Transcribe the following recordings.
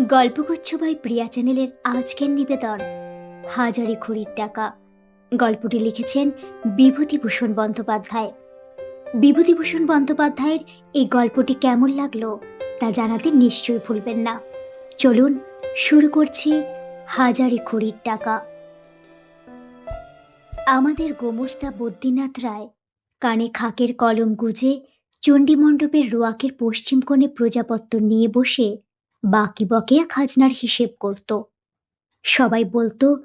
গল্পগুচ্ছ by প্রিয়া চ্যানেলের আজকের নিবেদন। হাজারি খড়ির টাকা। গল্পটি লিখেছেন বিভূতিভূষণ বন্দ্যোপাধ্যায়। বিভূতিভূষণ বন্দ্যোপাধ্যায়ের এই গল্পটি কেমন লাগল তা জানাতে নিশ্চয়ই ভুলবেন না। চলুন শুরু করছি হাজারি খড়ির টাকা। আমাদের গোমস্তা বদ্রীনাথ রায় কানে খাকের কলম গুজে চণ্ডীমণ্ডপের রোয়াকের পশ্চিম কোণে প্রজাপত্য নিয়ে বসে বাকি বকেয়া খাজনার হিসেব করত। সবাই বলতো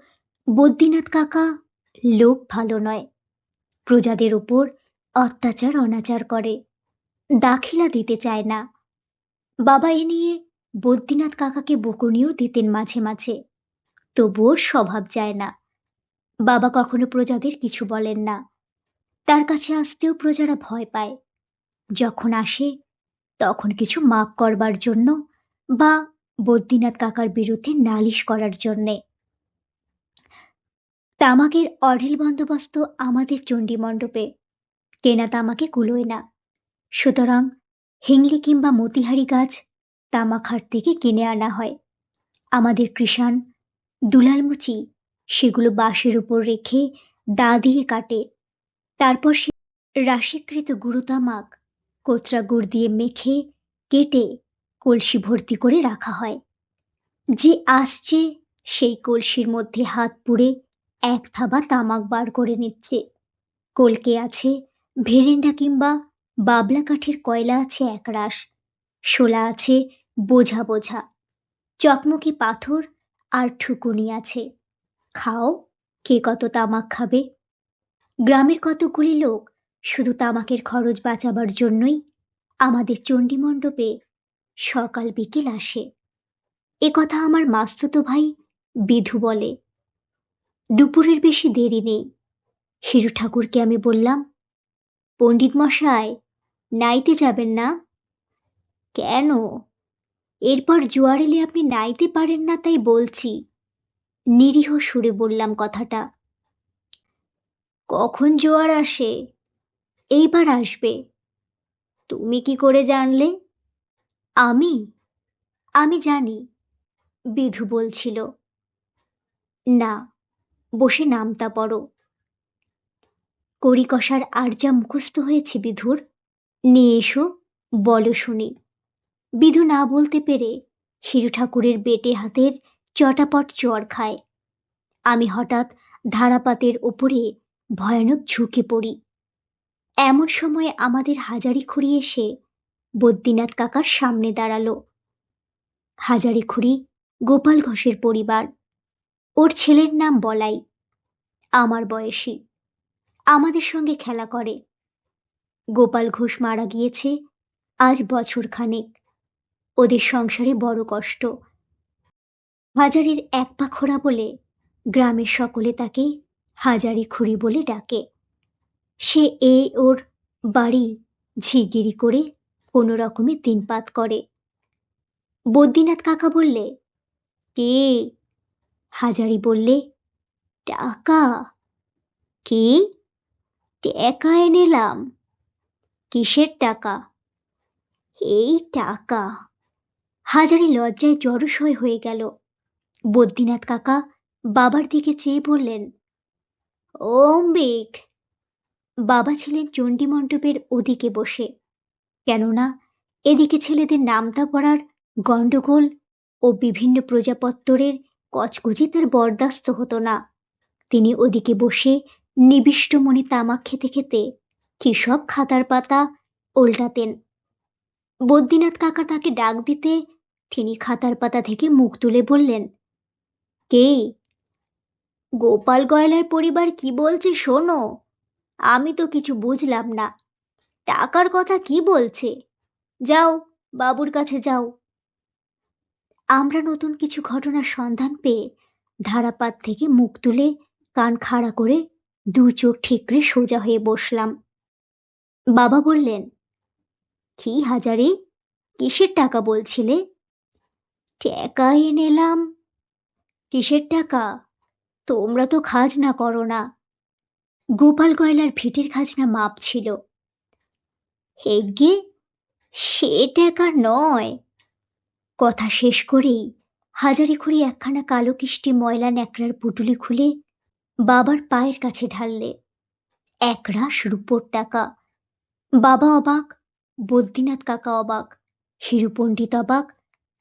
বদ্রীনাথ কাকা, লোক ভালো নয়। প্রজাদের উপর অত্যাচার, অনাচার করে। দাখিলা দিতে চায় না। বাবা এ নিয়ে বদ্রীনাথ কাকাকে বকুনিও দিতেন মাঝে মাঝে। তবুও স্বভাব যায় না। বাবা কখনো প্রজাদের কিছু বলেন না। তার কাছে আসতেও প্রজারা ভয় পায়। যখন আসে, তখন কিছু মাপ করবার জন্য বা বদ্রীনাথ কাকার বিরুদ্ধে নালিশ করার জন্যে। তামাকের অঢেল বন্দোবস্ত আমাদের চণ্ডী মণ্ডপে। কেনা তামাকে কুলোয় না। সুতরাং হিংলি কিংবা মতিহারি গাছ তামাক হাট থেকে কিনে আনা হয়। আমাদের কৃষাণ দুলালমুচি সেগুলো বাঁশের উপর রেখে দা দিয়ে কাটে। তারপর সে রাশিকৃত গুঁড়ো তামাক, কোতরা গুড় দিয়ে মেখে, কেটে কলসি ভর্তি করে রাখা হয়। যে আসছে, সেই কলসির মধ্যে হাত পুড়ে এক থাবা তামাক বার করে নিচ্ছে। কলকে আছে ভেরেন্ডা কিংবা বাবলা কাঠের কয়লা আছে একরাশ। শোলা আছে বোঝা বোঝা। চকমকি পাথর আর ঠুকুনি আছে। খাও, কে কত তামাক খাবে? গ্রামের কতগুলি লোক শুধু তামাকের খরচ বাঁচাবার জন্যই আমাদের চণ্ডী মণ্ডপে সকাল বিকেল আসে। এ কথা আমার মাস্তুতো ভাই বিধু বলে। দুপুরের বেশি দেরি নেই। হিরু ঠাকুরকে আমি বললাম, পণ্ডিত মশাই, নাইতে যাবেন না? কেন? এরপর জোয়ার এলে আপনি নাইতে পারেন না তাই বলছি। নিরীহ সুরে বললাম কথাটা। কখন জোয়ার আসে? এইবার আসবে। তুমি কি করে জানলে? আমি আমি জানি, বিধু বলছিল। না, বসে নামতা পড়ো। কড়িকষার আর যা মুখস্থ হয়েছে বিধুর। নিয়ে এসো, বলো শুনি। বিধু না বলতে পেরে হিরু ঠাকুরের বেটে হাতের চটাপট চর খায়। আমি হঠাৎ ধারাপাতের ওপরে ভয়ানক ঝুঁকে পড়ি। এমন সময় আমাদের হাজারি খুঁড়ি এসে বদ্রীনাথ কাকার সামনে দাঁড়াল। হাজারি খুঁড়ি, গোপাল ঘোষের পরিবার। ওর ছেলের নাম বলাই। আমার বয়সী। আমাদের সঙ্গে খেলা করে। গোপাল ঘোষ মারা গিয়েছে আজ বছর খানেক। ওদের সংসারে বড় কষ্ট। হাজারির এক পা খোড়া বলে গ্রামের সকলে তাকে হাজারি খুঁড়ি বলে ডাকে। সে এ ওর বাড়ি ঝিগিরি করে কোনো রকমে দিনপাত করে। বদ্রীনাথ কাকা বললে, কে? হাজারি বললে, টাকা। কি? টাকা এনেলাম কিসের টাকা? এই টাকা। হাজারি লজ্জায় জড়সয় হয়ে গেল। বদ্রীনাথ কাকা বাবার দিকে চেয়ে বললেন, অম্বিক! বাবা ছিলেন চণ্ডী মণ্ডপের ওদিকে বসে। কেননা এদিকে ছেলেদের নামতা পড়ার গণ্ডগোল ও বিভিন্ন প্রজাপত্তরের কচকচি তার বরদাস্ত হতো না। তিনি ওদিকে বসে নিবিষ্ট মনে তামাক খেতে খেতে কি সব খাতার পাতা উল্টাতেন বদ্রীনাথ কাকা তাকে ডাক দিতে তিনি খাতার পাতা থেকে মুখ তুলে বললেন, কে? গোপাল গয়লার পরিবার কি বলছে শোনো, আমি তো কিছু বুঝলাম না। টাকার কথা কি বলছে? যাও, বাবুর কাছে যাও। আমরা নতুন কিছু ঘটনার সন্ধান পেয়ে ধারাপাত থেকে মুখ তুলে কান খাড়া করে দু চোখ ঠিকরে সোজা হয়ে বসলাম। বাবা বললেন, কি হাজারে? কিসের টাকা বলছিলে? টাকা এনেলাম কিসের টাকা? তোমরা তো খাজনা করো না। গোপাল গয়লার ভিটের খাজনা মাপ ছিল। হেগে? সে টাকা নয়। কথা শেষ করেই হাজারি খুঁড়ি একখানা কালো কিষ্টি ময়লা ন্যাকড়ার পুটুলি খুলে বাবার পায়ের কাছে ঢাললে একরাশ রূপোর টাকা। বাবা অবাক, বদ্রীনাথ কাকা অবাক হিরু পণ্ডিত অবাক,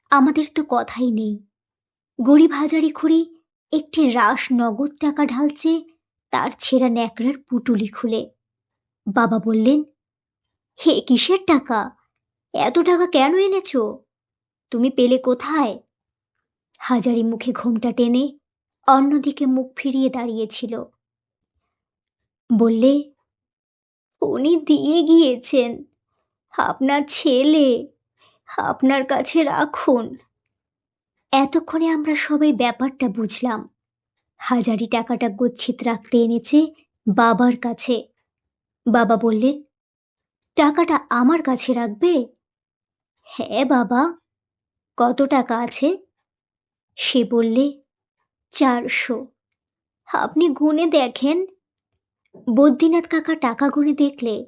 আমাদের তো কথাই নেই। গরিব হাজারি খুঁড়ি একটি রাস নগদ টাকা ঢালছে, তার ছেঁড়া ন্যাকড়ার পুটুলি খুলে। বাবা বললেন হে কিসের টাকা? এত টাকা কেন এনেছ? তুমি পেলে কোথায়? হাজারি মুখে ঘোমটা টেনে অন্যদিকে মুখ ফিরিয়ে দাঁড়িয়েছিল। বললে, উনি দিয়ে গিয়েছেন। আপনার ছেলে, আপনার কাছে রাখুন। এতক্ষণে আমরা সবাই ব্যাপারটা বুঝলাম। হাজারি টাকাটা গচ্ছিত রাখতে এনেছে বাবার কাছে। বাবা বললেন টাকাটা আমার কাছে রাখবে? হ্যাঁ বাবা। কত টাকা আছে? সে বললে, চারশো। আপনি গুনে দেখেন। বদ্রীনাথ কাকা টাকা গুনে দেখলে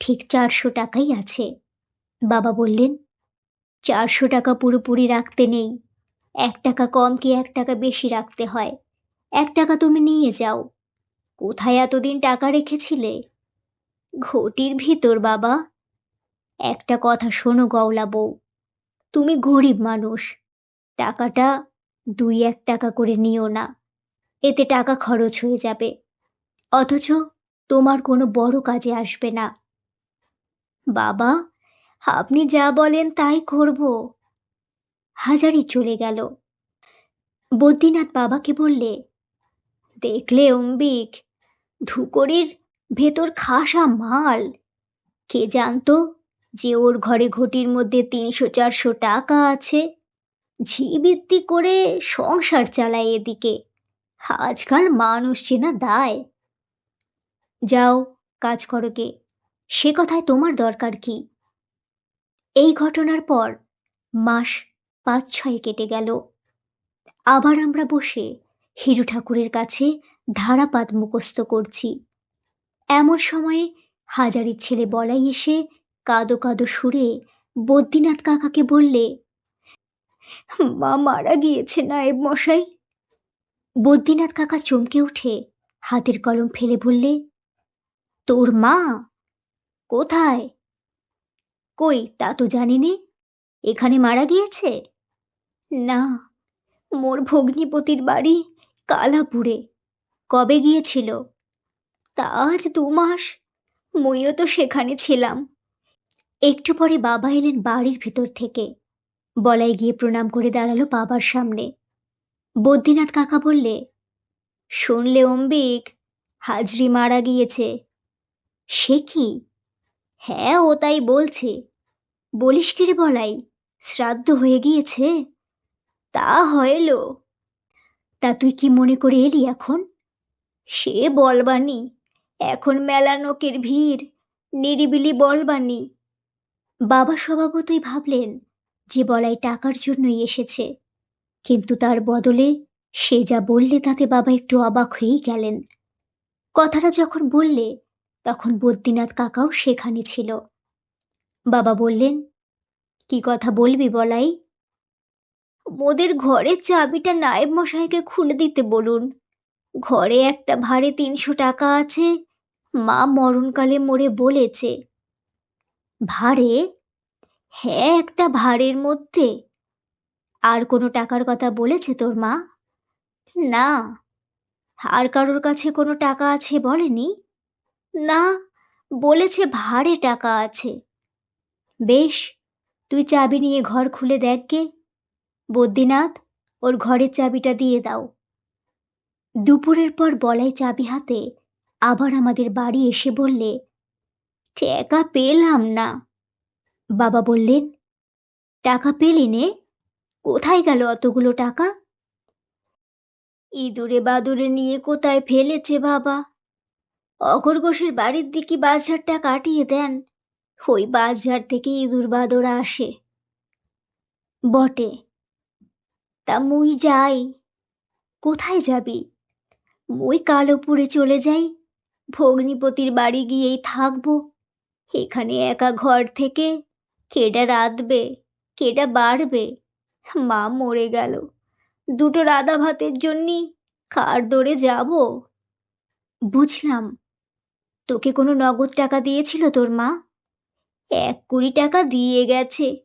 ঠিক চারশো টাকাই আছে। বাবা বললেন, চারশো টাকা পুরোপুরি রাখতে নেই। এক টাকা কম কি এক টাকা বেশি রাখতে হয়? এক টাকা তুমি নিয়ে যাও। কোথায় এতদিন টাকা রেখেছিলে? ঘটির ভিতর, বাবা। একটা কথা শোনো, গওলা বউ। তুমি গরিব মানুষ। টাকাটা দুই এক টাকা করে নিও না। এতে টাকা খরচ হয়ে যাবে। অথচ তোমার কোনো বড় কাজে আসবে না। বাবা, আপনি যা বলেন তাই করব। হাজারি চলে গেল। বদ্রীনাথ বাবাকে বললে, দেখলে অম্বিক, ধুকরির ভেতর খাসা মাল। কে জানতো যে ওর ঘরে ঘটির মধ্যে তিনশো, চারশো টাকা আছে? ঝিবিত্তি করে সংসার চালায় এদিকে। আজকাল মানুষ চেনা দায়। যাও, কাজ করো কে। সে কথায় তোমার দরকার কি? এই ঘটনার পর মাস পাঁচ ছয় কেটে গেল। আবার আমরা বসে হিরু ঠাকুরের কাছে ধারাপাত মুখস্থ করছি। এমন সময়ে হাজারির ছেলে বলাই এসে কাদো কাদো সুরে বদ্রীনাথ কাকাকে বললে, মা মারা গিয়েছে নায়েব মশাই। বদ্রীনাথ কাকা চমকে উঠে হাতের কলম ফেলে বললে, তোর মা কোথায়? কই, তা তো জানি নে এখানে মারা গিয়েছে? না, মোর ভগ্নিপতির বাড়ি কালাপুরে। কবে গিয়েছিল? তা আজ দু মাস। মইও তো সেখানে ছিলাম। একটু পরে বাবা এলেন বাড়ির ভেতর থেকে। বলাই গিয়ে প্রণাম করে দাঁড়াল বাবার সামনে। বদ্রীনাথ কাকা বললে, শুনলে অম্বিক, হাজরি মারা গিয়েছে। সে কি? হ্যাঁ ও তাই বলছে। বলিস কি রে বলাই, শ্রাদ্ধ হয়ে গিয়েছে? তা হইল। তা তুই কি মনে করে এলি এখন? সে বলবানি এখন মেলা নোকের ভিড়, নিরিবিলি বলবানি বাবা স্বভাবতই ভাবলেন যে বলাই টাকার জন্যই এসেছে, কিন্তু তার বদলে সে যা বললে তাতে বাবা একটু অবাক হয়েই গেলেন। কথাটা যখন বললে, তখন বদ্রীনাথ কাকাও সেখানে ছিল। বাবা বললেন, কি কথা বলবি বলাই? মোদের ঘরের চাবিটা নায়েব মশাইকে খুলে দিতে বলুন। ঘরে একটা ভাড়ে তিনশো টাকা আছে মা মরণকালে মরে বলেছে। ভাড়ে? হ্যাঁ একটা ভাড়ের মধ্যে। আর কোনো টাকার কথা বলেছে তোর মা? না। আর কারোর কাছে কোনো টাকা আছে বলেনি? না, বলেছে ভাড়ে টাকা আছে। বেশ, তুই চাবি নিয়ে ঘর খুলে দেখ গে। বদ্রীনাথ, ওর ঘরের চাবিটা দিয়ে দাও। দুপুরের পর বলাই চাবি হাতে আবার আমাদের বাড়ি এসে বললে, টাকা পেলাম না। বাবা বললেন, টাকা পেলি নে। কোথায় গেল অতগুলো টাকা? ইঁদুরে বাদুরে নিয়ে কোথায় ফেলেছে বাবা? অগরগোশের বাড়ির দিকে বাজারটা কাটিয়ে দেন। ওই বাজার থেকে ইঁদুর বাদরা আসে। বটে, তা মুই যাই। কোথায় যাবি? মুই কালোপুরে চলে যাই। ভগ্নিপতির বাড়ি গিয়েই থাকব। এখানে একা ঘর থেকে কেডা রাঁধবে, কেডা বাড়বে? মা মরে গেল। দুটো রাধা ভাতের জন্যি কার দৌড়ে যাব? বুঝলাম। তোকে কোনো নগদ টাকা দিয়েছিল তোর মা? এক কুড়ি টাকা দিয়ে গেছে।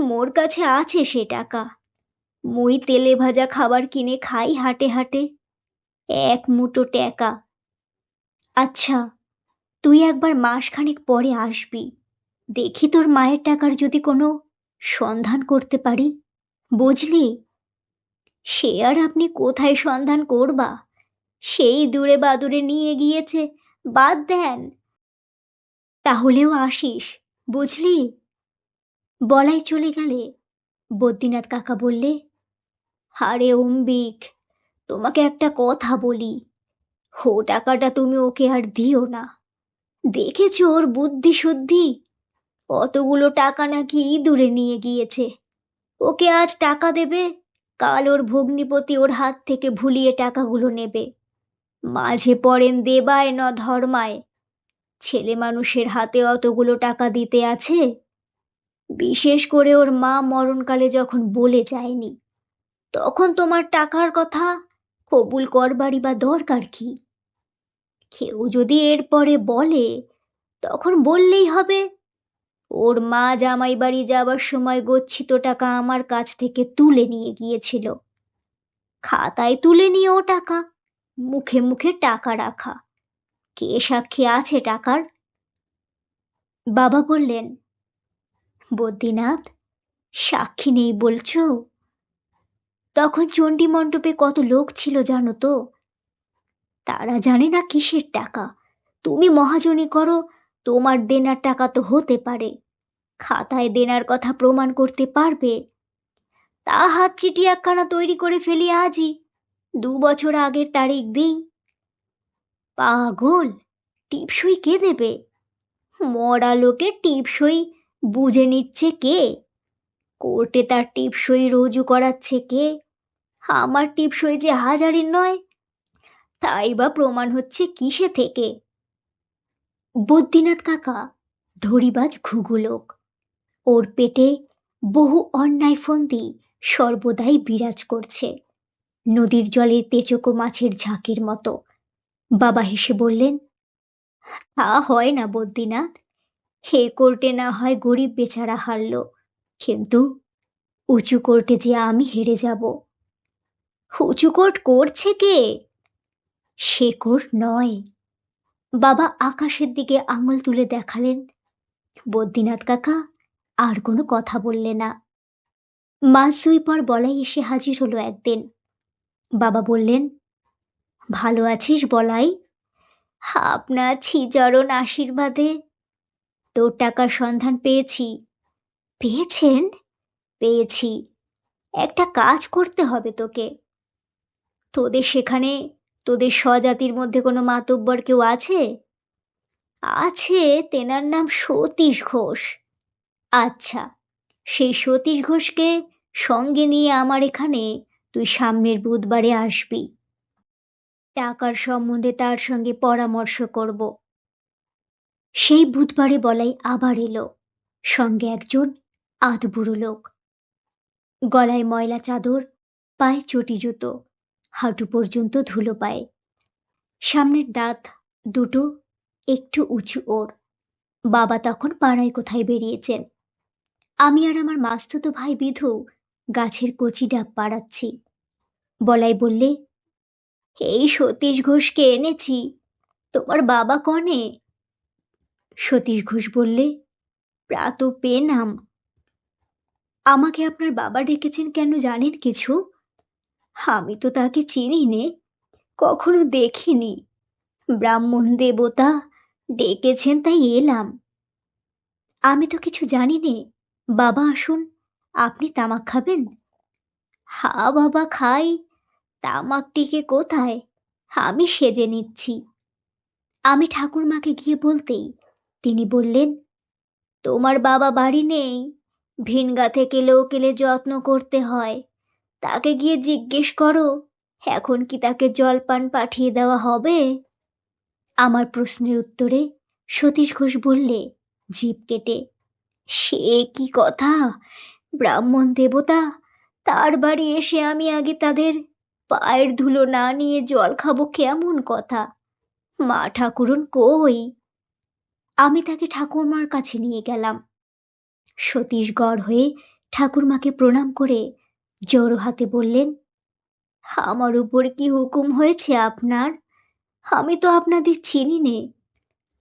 মোর কাছে আছে সে টাকা। মুই তেলে ভাজা খাবার কিনে খাই হাটে হাটে। এক মুঠো টাকা আচ্ছা তুই একবার মাসখানেক পরে আসবি। দেখি তোর মায়ের টাকার যদি কোনো সন্ধান করতে পারি। বুঝলি? সে আর আপনি কোথায় সন্ধান করবা? সেই দূরে বাদুরে নিয়ে গিয়েছে, বাদ দেন। তাহলেও আসিস, বুঝলি? বলাই চলে গেলে, বদ্রীনাথ কাকা বললে, আরে অম্বিক, তোমাকে একটা কথা বলি। হো টাকাটা তুমি ওকে আর দিও না। দেখেছ ওর বুদ্ধি শুদ্ধি? অতগুলো টাকা নাকি ইঁদুরে নিয়ে গিয়েছে। ওকে আজ টাকা দেবে, কাল ওর ভগ্নিপতি ওর হাত থেকে ভুলিয়ে টাকাগুলো নেবে। মাঝে পড়েন দেবায় ন ধর্মায়। ছেলে মানুষের হাতে অতগুলো টাকা দিতে আছে। বিশেষ করে ওর মা মরণকালে যখন বলে যায়নি, তখন তোমার টাকার কথা কবুল করবারই বা দরকার কি? কেউ যদি এরপরে বলে, তখন বললেই হবে, ওর মা জামাই বাড়ি যাবার সময় গচ্ছিত টাকা আমার কাছ থেকে তুলে নিয়ে গিয়েছিল। খাতায় তুলে নিয়ে ও টাকা, মুখে মুখে টাকা রাখা। কে সাক্ষী আছে টাকার? বাবা বললেন, বদ্রীনাথ, সাক্ষী নেই বলছো? তখন চণ্ডী মণ্ডপে কত লোক ছিল জানো তো? তারা জানে না কিসের টাকা। তুমি মহাজনী করো, তোমার দেনার টাকা তো হতে পারে। খাতায় দেনার কথা প্রমাণ করতে পারবে। তা হাত চিঠি একখানা তৈরি করে ফেলি আজই, দু বছর আগের তারিখ দিই পাগল, টিপসই কে দেবে? মরা লোকে টিপসই বুঝে নিচ্ছে কে? কোর্টে তার টিপসই রুজু করাচ্ছে কে? আমার টিপসই যে হাজারের নয় তাই বা প্রমাণ হচ্ছে কিসে থেকে? বদ্রীনাথ কাকা, ধরিবাজ ঘুঘু লোক ওর পেটে বহু অন্যায় ফন্দি সর্বদাই বিরাজ করছে। নদীর জলে তেচকো মাছের ঝাঁকের মতো। বাবা হেসে বললেন, তা হয় না বদ্রীনাথ। হে কোর্টে না হয় গরিব বেচারা হারল। কিন্তু উঁচু কোর্টে যে আমি হেরে যাব। উঁচু কোর্ট করছে কে? কোর্ট নয়। বাবা আকাশের দিকে আঙুল তুলে দেখালেন, বদ্রীনাথ কাকা, আর কোনো কথা বললে না। মাস দুই পর বলাই এসে হাজির হলো একদিন। বাবা বললেন, ভালো আছিস বলাই? আপনার ছিচরণ আশীর্বাদে তোর টাকার সন্ধান পেয়েছি। পেয়েছেন? পেয়েছি। একটা কাজ করতে হবে তোকে। তোদের সেখানে তোদের স্বজাতির মধ্যে কোনো মাতব্বর কেউ আছে? আছে, তেনার নাম সতীশ ঘোষ। আচ্ছা সেই সতীশ ঘোষকে সঙ্গে নিয়ে আমার এখানে তুই সামনের বুধবারে আসবি। টাকার সম্বন্ধে তার সঙ্গে পরামর্শ করব। সেই বুধবারে বলাই আবার এলো, সঙ্গে একজন আধবুড়ো লোক। গলায় ময়লা চাদর, পায়ে চটি জুতো। হাঁটু পর্যন্ত ধুলো পায়। সামনের দাঁত দুটো, একটু উঁচু ওর। বাবা তখন পাড়ায় কোথায় বেরিয়েছেন? আমি আর আমার মাস্তুতো ভাই বিধু গাছের কচি ডাব পাড়াচ্ছি। বলাই বললে, এই সতীশ ঘোষকে এনেছি, তোমার বাবা কনে? সতীশ ঘোষ বললে প্রাত পে নাম। আমাকে আপনার বাবা ডেকেছেন কেন জানেন কিছু? আমি তো তাকে চিনি নে কখনো দেখিনি। ব্রাহ্মণ দেবতা ডেকেছেন তাই এলাম। আমি তো কিছু জানি নে বাবা আসুন, আপনি তামাক খাবেন? হা বাবা খাই, তামাকটিকে কোথায়? আমি সেজে নিচ্ছি। আমি ঠাকুরমাকে গিয়ে বলতেই তিনি বললেন, তোমার বাবা বাড়ি নেই, ভিনগা থেকে লোক এলে যত্ন করতে হয়। তাকে গিয়ে জিজ্ঞেস করো, এখন কি তাকে জলপান পাঠিয়ে দেওয়া হবে? আমার প্রশ্নের উত্তরে সতীশ ঘোষ বললে, জিভ কেটে, সে কি কথা? ব্রাহ্মণ দেবতা, তার বাড়ি এসে আমি আগে তাদের পায়ের ধুলো না নিয়ে জল খাব কেমন কথা? মা ঠাকুরন কই? আমি তাকে ঠাকুরমার কাছে নিয়ে গেলাম। সতীশ গড় হয়ে ঠাকুরমাকে প্রণাম করে জড়ো হাতে বললেন, আমার উপর কি হুকুম হয়েছে আপনার? আমি তো আপনাদের চিনি নে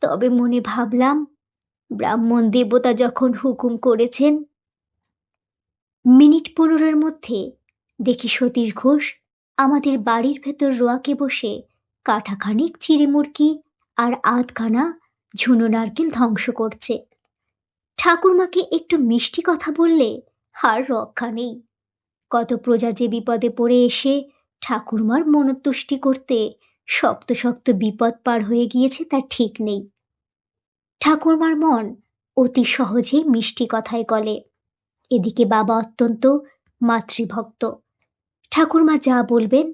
তবে মনে ভাবলাম, ব্রাহ্মণ দেবতা যখন হুকুম করেছেন, মিনিট পনেরোর মধ্যে দেখি সতীশ ঘোষ আমাদের বাড়ির ভেতর রোয়াকে বসে কাঠাখানিক চিড়ে মুরগি আর আধখানা ঝুনো নারকেল ধ্বংস করছে। ঠাকুরমাকে একটু মিষ্টি কথা বললে আর রক্ষা নেই। কত প্রজা যে বিপদে পড়ে এসে ঠাকুরমার মনতুষ্টি করতে শক্ত শক্ত বিপদ পার হয়ে গিয়েছে তার ঠিক নেই। ঠাকুরমার মন অতি সহজেই মিষ্টি কথায় গলে। এদিকে বাবা অত্যন্ত মাতৃভক্ত। ঠাকুরমা যা বলবেন,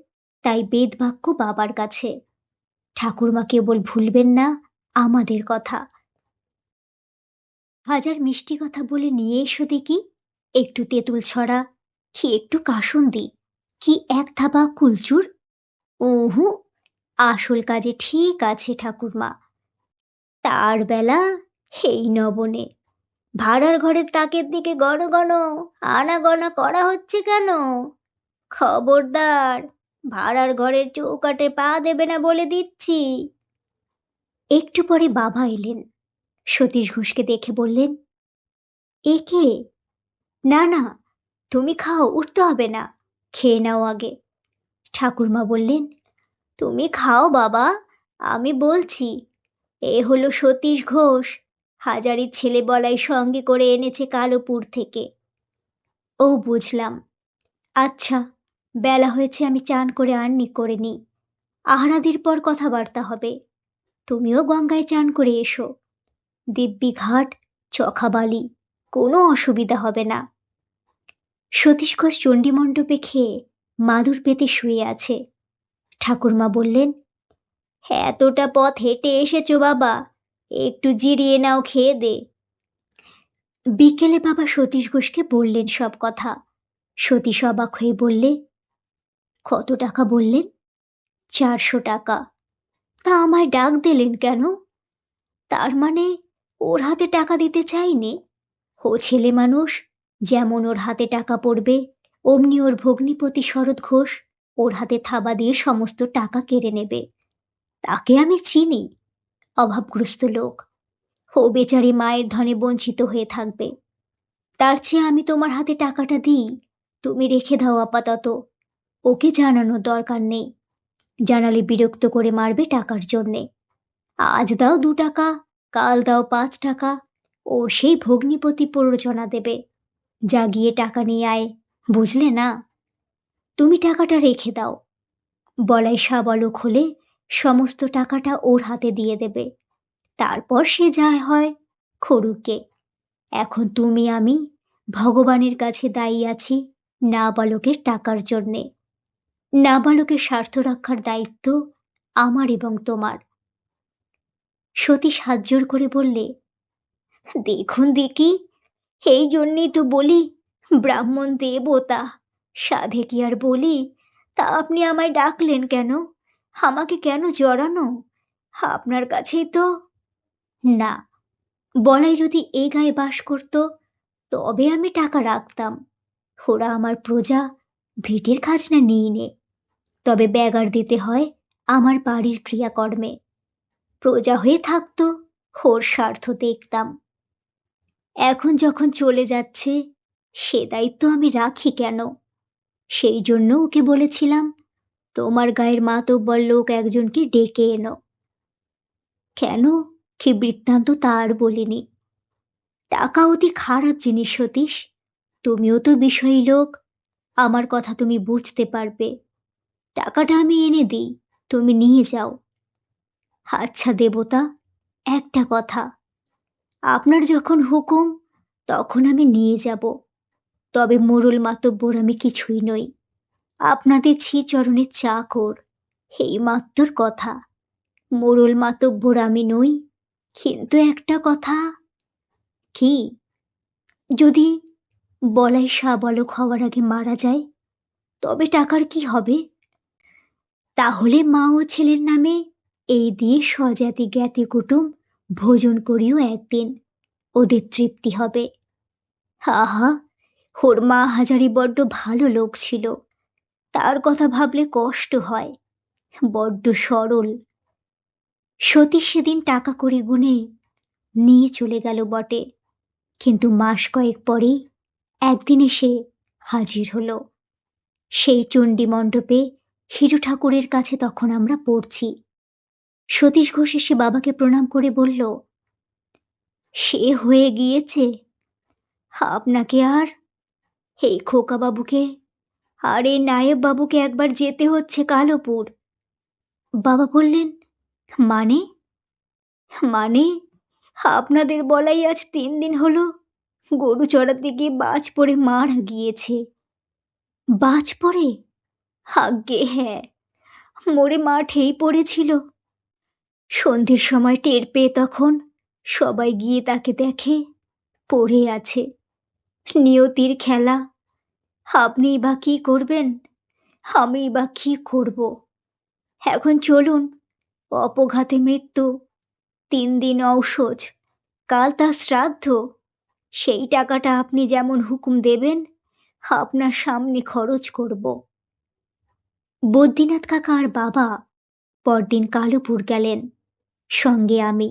তাই বেদবাক্য বাবার কাছে। ঠাকুরমা কেবল ভুলবেন না আমাদের কথা। হাজার মিষ্টি কথা বলে নিয়ে এসো দেখি, একটু তেঁতুল ছড়া কি একটু কাসন্দি কি এক থাবা কুলচুর? ওহু আসল কাজে ঠিক আছে ঠাকুরমা। তার বেলা হেই নবনে, ভাড়ার ঘরের তাকের দিকে গণ গণ, আনাগোনা করা হচ্ছে কেন? খবরদার, ভাড়ার ঘরের চৌকাটে পা দেবে না বলে দিচ্ছি। একটু পরে বাবা এলেন, সতীশ ঘোষকে দেখে বললেন একে না না তুমি খাও, উঠতে হবে না। খেয়ে নাও আগে। ঠাকুরমা বললেন, তুমি খাও বাবা, আমি বলছি, এ হলো সতীশ ঘোষ। হাজারির ছেলে বলাই সঙ্গে করে এনেছে কালোপুর থেকে। ও বুঝলাম। আচ্ছা বেলা হয়েছে, আমি চান করে আননি, করে নি আহারাদির পর কথাবার্তা হবে। তুমিও গঙ্গায় চান করে এসো। দিব্যি ঘাট, চখাবালি, কোনো অসুবিধা হবে না। সতীশ ঘোষ চণ্ডীমণ্ডপে খেয়ে মাদুর পেতে শুয়ে আছে। ঠাকুরমা বললেন, এতটা পথ হেঁটে এসেছ বাবা, একটু জিরিয়ে নাও, খেয়ে দে। বিকেলে বাবা সতীশ ঘোষকে বললেন সব কথা। সতীশ অবাক হয়ে বললে, কত টাকা বললেন? চারশো টাকা। তা আমায় ডাক দিলেন কেন? তার মানে ওর হাতে টাকা দিতে চাইনি। ও ছেলে মানুষ যেমন ওর হাতে টাকা পড়বে, অমনি ওর ভগ্নিপতি শরৎ ঘোষ ওর হাতে থাবা দিয়ে সমস্ত টাকা কেড়ে নেবে। তাকে আমি চিনি, অভাবগ্রস্ত লোক। ও বেচারি মায়ের ধনে বঞ্চিত হয়ে থাকবে। তার চেয়ে আমি তোমার হাতে টাকাটা দিই, তুমি রেখে দাও আপাতত। ওকে জানানোর দরকার নেই। জানালে বিরক্ত করে মারবে টাকার জন্যে। আজ দাও দু টাকা, কাল দাও পাঁচ টাকা, ওর সেই ভগ্নিপতি প্ররোচনা দেবে। যা গিয়ে টাকা নিয়ে আয়, বুঝলে না? তুমি টাকাটা রেখে দাও। বলাই সাবালক হলে সমস্ত টাকাটা ওর হাতে দিয়ে দেবে। তারপর সে যা হয় খরুকে এখন তুমি, আমি ভগবানের কাছে দায়ী আছি নাবালকের টাকার জন্যে। নাবালকের স্বার্থ রক্ষার দায়িত্ব আমার এবং তোমার। সতী হাত জোর করে বললে, দেখুন দেখি এই জন্যই তো বলি, ব্রাহ্মণ দেবতা, সাধে কি আর বলি? তা আপনি আমায় ডাকলেন কেন? আমাকে কেন জড়ানো? আপনার কাছেই তো। না, বলাই যদি এ গায়ে বাস করত, তবে আমি টাকা রাখতাম। ওরা আমার প্রজা, ভিটের খাজনা নিই নে। তবে ব্যাগার দিতে হয় আমার বাড়ির ক্রিয়াকর্মে। প্রজা হয়ে থাকতো, ওর স্বার্থ দেখতাম। এখন যখন চলে যাচ্ছে, সে দায়িত্ব আমি রাখি কেন? সেই জন্য ওকে বলেছিলাম, তোমার গায়ের মাতব্বর লোক একজনকে ডেকে এনো। কেন? কি বৃত্তান্ত তার বলিনি। টাকা অতি খারাপ জিনিস সতীশ। তুমিও তো বিষয়ী লোক, আমার কথা তুমি বুঝতে পারবে। টাকাটা আমি এনে দিই, তুমি নিয়ে যাও। আচ্ছা দেবতা, একটা কথা আপনার যখন হুকুম, তখন আমি নিয়ে যাব। তবে মোরল মাতব্বর আমি কিছুই নই। আপনাদের ছি চরণের চাকর এই মাত্র কথা। মোরল মাতব্বর আমি নই, কিন্তু একটা কথা। কি? যদি বলাই সাবালক হওয়ার আগে মারা যায়, তবে টাকার কি হবে? তাহলে মা ও ছেলের নামে এই দিয়ে স্বজাতি জ্ঞাতি কুটুম ভোজন করিও একদিন, ওদের তৃপ্তি হবে। আহা, ওর মা হাজারি বড্ড ভালো লোক ছিল। তার কথা ভাবলে কষ্ট হয়, বড্ড সরল। সতী সেদিন টাকা করে গুনে নিয়ে চলে গেল বটে, কিন্তু মাস কয়েক পরেই একদিন এসে হাজির হলো। সেই চণ্ডী মণ্ডপে হিরু ঠাকুরের কাছে তখন আমরা পড়ছি। সতীশ ঘোষ এসে বাবাকে প্রণাম করে বলল, সে হয়ে গিয়েছে। আপনাকে আর, এই খোকা বাবুকে আর এই নায়েব বাবুকে একবার যেতে হচ্ছে কালোপুর। বাবা বললেন মানে? মানে? আপনাদের বলাই আজ তিন দিন হলো গরু চড়াতে গিয়ে বাজ পড়ে মারা গিয়েছে। বাজ পড়ে? আজ্ঞে হ্যাঁ। মোড়ে মাঠেই পড়েছিল। সন্ধ্যের সময় টের পেয়ে তখন সবাই গিয়ে তাকে দেখে, পড়ে আছে। নিয়তির খেলা আপনি বা কি করবেন? আমি বা কি করব? এখন চলুন, অপঘাতে মৃত্যু, তিন দিন ঔষধ, কাল তার শ্রাদ্ধ। সেই টাকাটা আপনি যেমন হুকুম দেবেন, আপনার সামনে খরচ করব। বদ্রীনাথ কাকা আর বাবা পরদিন কালোপুর গেলেন। সঙ্গে আমি।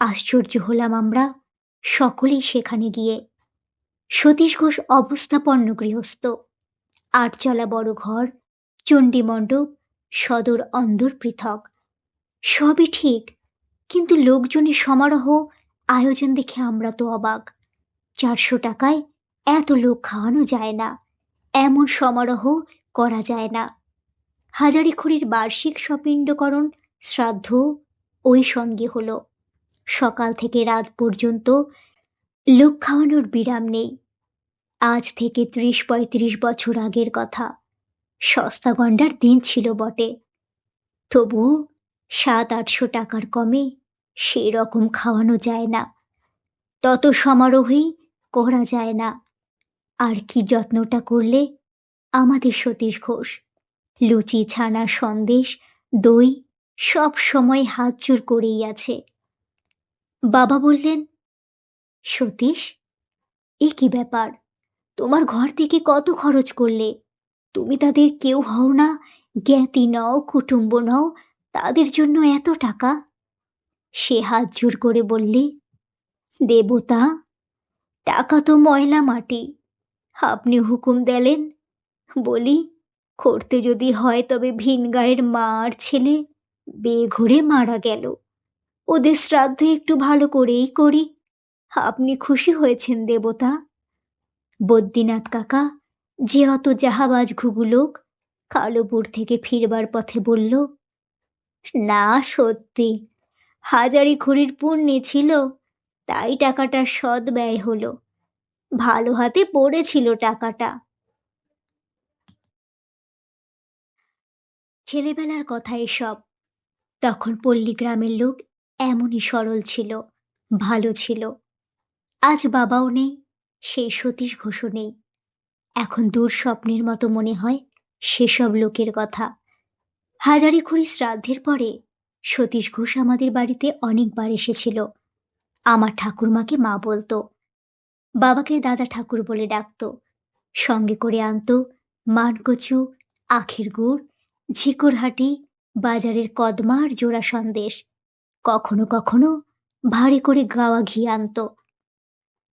আশ্চর্য হলাম আমরা সকলেই সেখানে গিয়ে। সতীশ ঘোষ অবস্থাপন্ন গৃহস্থ। আটচালা বড় ঘর, চণ্ডী মণ্ডপ, সদর অন্দর পৃথক। সবই ঠিক, কিন্তু লোকজনের সমারোহ, আয়োজন দেখে আমরা তো অবাক। চারশো টাকায় এত লোক খাওয়ানো যায় না, এমন সমারোহ করা যায় না। হাজারিখুড়ির বার্ষিক সপিণ্ডকরণ শ্রাদ্ধ ওই সঙ্গে হলো। সকাল থেকে রাত পর্যন্ত লোক খাওয়ানোর বিরাম নেই। আজ থেকে ত্রিশ পঁয়ত্রিশ বছর আগের কথা। সস্তা গন্ডার দিন ছিল বটে। তবুও সাত আটশো টাকার কমে সেই রকম খাওয়ানো যায় না। তত সমারোহেই করা যায় না। আর কি যত্নটা করলে আমাদের সতীশ ঘোষ? লুচি, ছানা, সন্দেশ, দই সব সময় হাত জোর করেই আছে। বাবা বললেন, সতীশ, এ কি ব্যাপার? তোমার ঘর থেকে কত খরচ করলে? তুমি তাদের কেউ হও না, জ্ঞাতি নও, কুটুম্ব নও, তাদের জন্য এত টাকা? সে হাত জোর করে বললে, দেবতা, টাকা তো ময়লা মাটি। আপনি হুকুম দিলেন। বলি করতে যদি হয় তবে ভিন গায়ের মা আর ছেলে বেঘরে মারা গেল। ওদের শ্রাদ্ধ একটু ভালো করেই করি। আপনি খুশি হয়েছেন দেবতা? বদ্রীনাথ কাকা, যে অত জাহাবাজ ঘুঘু লোক, কালোপুর থেকে ফিরবার পথে বলল, না, সত্যি। হাজারি খুঁড়ির পুণ্যে ছিল, তাই টাকাটা সদ ব্যয় হলো। ভালো হাতে পড়েছিল টাকাটা। ছেলেবেলার কথা এসব তখন পল্লী গ্রামের লোক এমনই সরল ছিল, ভালো ছিল। আজ বাবাও নেই, সেই সতীশ ঘোষও নেই। এখন দূর স্বপ্নের মতো মনে হয় সেসব লোকের কথা। হাজারি খুঁড়ি শ্রাদ্ধের পরে সতীশ ঘোষ আমাদের বাড়িতে অনেকবার এসেছিল। আমার ঠাকুরমাকে মা বলতো, বাবাকে দাদা ঠাকুর বলে ডাকতো। সঙ্গে করে আনতো, মানকচু, আখের গুড়, ঝিকুরহাটি বাজারের কদমার জোড়া সন্দেশ। কখনো কখনো ভারী করে গাওয়া ঘি আনতো।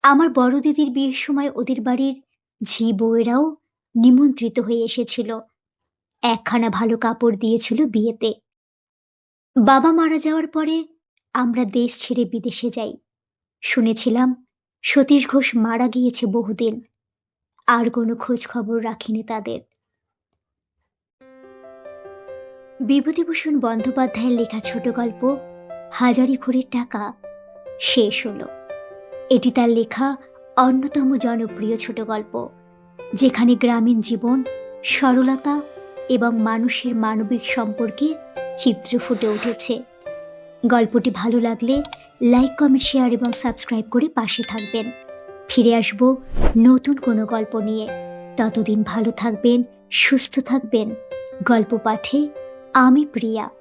আমার বড় দিদির বিয়ের সময় ওদের বাড়ির ঝি বউয়েরাও নিমন্ত্রিত হয়ে এসেছিল। একখানা ভালো কাপড় দিয়েছিল বিয়েতে। বাবা মারা যাওয়ার পরে আমরা দেশ ছেড়ে বিদেশে যাই। শুনেছিলাম সতীশ ঘোষ মারা গিয়েছে বহুদিন। আর কোনো খোঁজ খবর রাখিনি তাদের। বিভূতিভূষণ বন্দ্যোপাধ্যায়ের লেখা ছোট গল্প হাজারি ঘুরের টাকা, শেষ হলো। এটি তার লেখা অন্যতম জনপ্রিয় ছোট গল্প, যেখানে গ্রামীণ জীবন, সরলতা এবং মানুষের মানবিক সম্পর্কে চিত্র ফুটে উঠেছে। গল্পটি ভালো লাগলে লাইক, কমেন্ট, শেয়ার এবং সাবস্ক্রাইব করে পাশে থাকবেন। ফিরে আসব নতুন কোনো গল্প নিয়ে। ততদিন ভালো থাকবেন, সুস্থ থাকবেন। গল্প পাঠে আমি প্রিয়া।